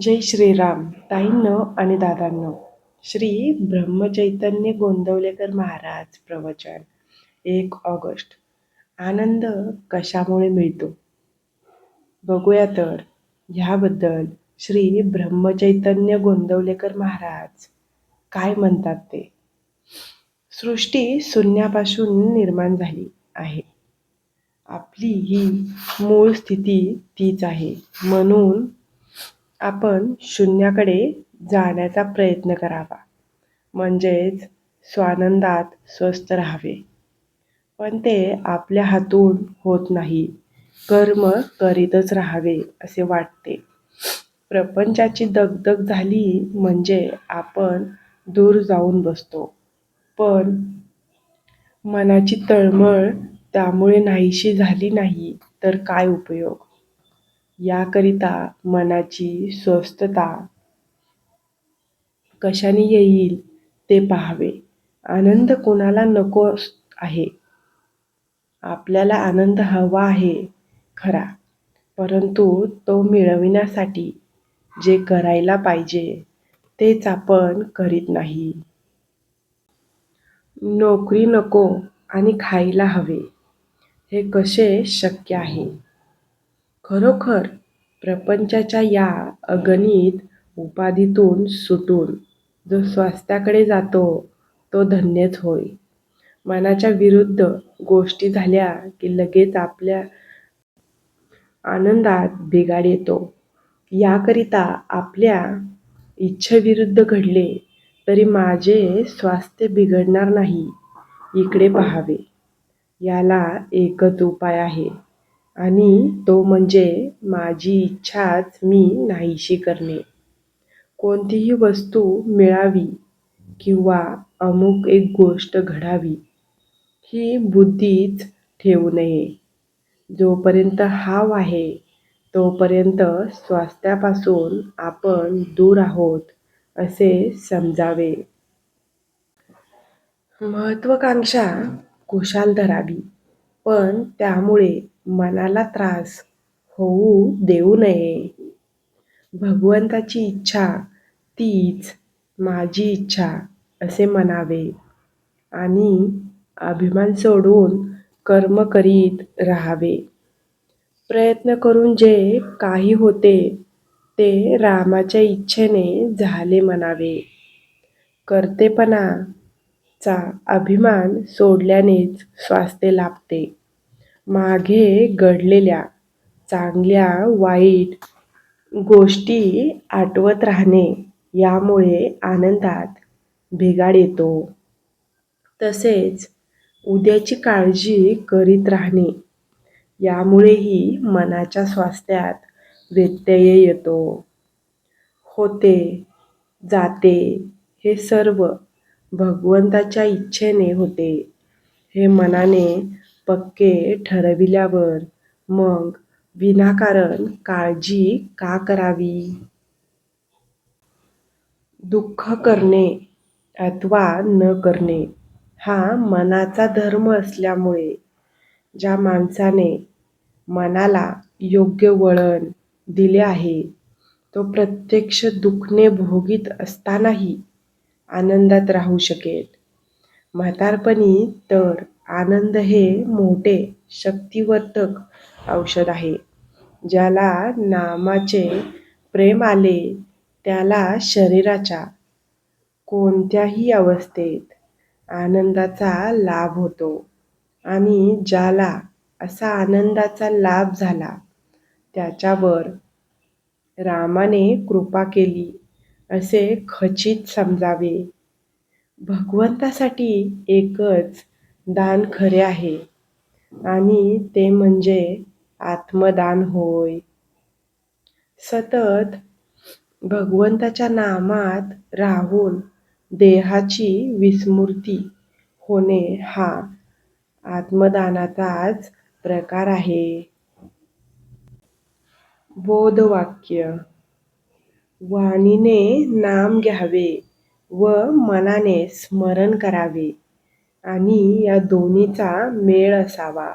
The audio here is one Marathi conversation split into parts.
जय श्रीराम. ताईंनो आणि दादांनो श्री ब्रह्मचैतन्य गोंदवलेकर महाराज प्रवचन एक ऑगस्ट. आनंद कशामुळे मिळतो? बघूया तर. ह्याबद्दल श्री ब्रह्मचैतन्य गोंदवलेकर महाराज काय म्हणतात ते? सृष्टी शून्यापासून निर्माण झाली आहे. आपली ही मूळ स्थिती तीच आहे. म्हणून आपण शून्याकडे जाण्याचा प्रयत्न करावा. म्हणजेच स्वानंदात स्वस्थ राहावे. पण ते आपल्या हातून होत नाही. कर्म करीतच राहावे असे वाटते. प्रपंचाची दगदग झाली म्हणजे आपण दूर जाऊन बसतो. पण मनाची तळमळ त्यामुळे नाहीशी झाली नाही तर काय उपयोग? याकरिता मनाची स्वस्थता कशाने येईल ते पाहावे. आनंद कोणाला नको आहे? आपल्याला आनंद हवा आहे खरा. परंतु तो मिळविण्यासाठी जे करायला पाहिजे तेच आपण करीत नाही. नोकरी नको आणि खायला हवे हे कसे शक्य आहे? खरोखर प्रपंचाच्या या अगणित उपाधीतून सुटून जो स्वास्थ्याकडे जातो तो धन्यच होय. मनाच्या विरुद्ध गोष्टी झाल्या की लगेच आपल्या आनंदात बिघाड येतो. याकरिता आपल्या इच्छेविरुद्ध घडले तरी माझे स्वास्थ्य बिघडणार नाही. इकडे पहावे. याला एकच उपाय आहे. आणि तो म्हणजे माझी इच्छाच मी नाहीशी करणे. कोणतीही वस्तू मिळावी किंवा अमुक एक गोष्ट घडावी ही बुद्धीच ठेवू नये. जोपर्यंत हाव आहे तोपर्यंत स्वास्थ्यापासून आपण दूर आहोत असे समजावे. महत्त्वाकांक्षा कुशाल धरावी पण त्यामुळे मनाला त्रास होऊ देऊ नये. भगवंताची इच्छा तीच माझी इच्छा असे म्हणावे. आणि अभिमान सोडून कर्म करीत राहावे. प्रयत्न करून जे काही होते ते रामाच्या इच्छेने झाले म्हणावे. कर्तेपणाचा अभिमान सोडल्यानेच स्वास्थ्य लाभते. मागे घडलेल्या चांगल्या वाईट गोष्टी आठवत राहणे यामुळे आनंदात बिघाड येतो. तसेच उद्याची काळजी करीत राहणे यामुळेही मनाच्या स्वास्थ्यात व्यत्यय येतो. होते जाते हे सर्व भगवंताच्या इच्छेने होते. हे मनाने पक्के ठरविल्यावर मग विनाकारण काळजी का करावी? दुःख करणे अथवा न करणे हा मनाचा धर्म असल्यामुळे ज्या माणसाने मनाला योग्य वळण दिले आहे तो प्रत्यक्ष दुखणे भोगीत असतानाही आनंदात राहू शकेल. म्हातारपणी तर आनंद हे मोठे शक्तिवर्धक औषध आहे. ज्याला नामाचे प्रेम आले त्याला शरीराच्या कोणत्याही अवस्थेत आनंदाचा लाभ होतो. आणि ज्याला असा आनंदाचा लाभ झाला त्याच्यावर रामाने कृपा केली असे खचित समजावे. भगवंतासाठी एकच दान खरे आहे. आणि ते म्हणजे आत्मदान होय. सतत भगवंताच्या नामात राहून देहाची विस्मृती होणे हा आत्मदानाचाच प्रकार आहे. बोधवाक्य. वाणीने नाम घ्यावे. व मनाने स्मरण करावे आणि या दोन्हीचा मेळ असावा.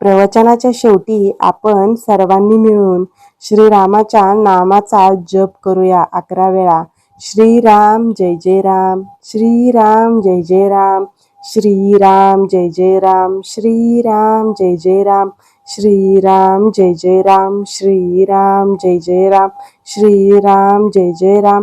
प्रवचनाच्या शेवटी आपण सर्वांनी मिळून श्रीरामाच्या नामाचा जप करूया अकरा वेळा. श्रीराम जय जय राम. श्रीराम जय जय राम. श्रीराम जय जय राम. श्रीराम जय जय राम. श्रीराम जय जय राम. श्रीराम जय जय राम. श्रीराम जय जय राम.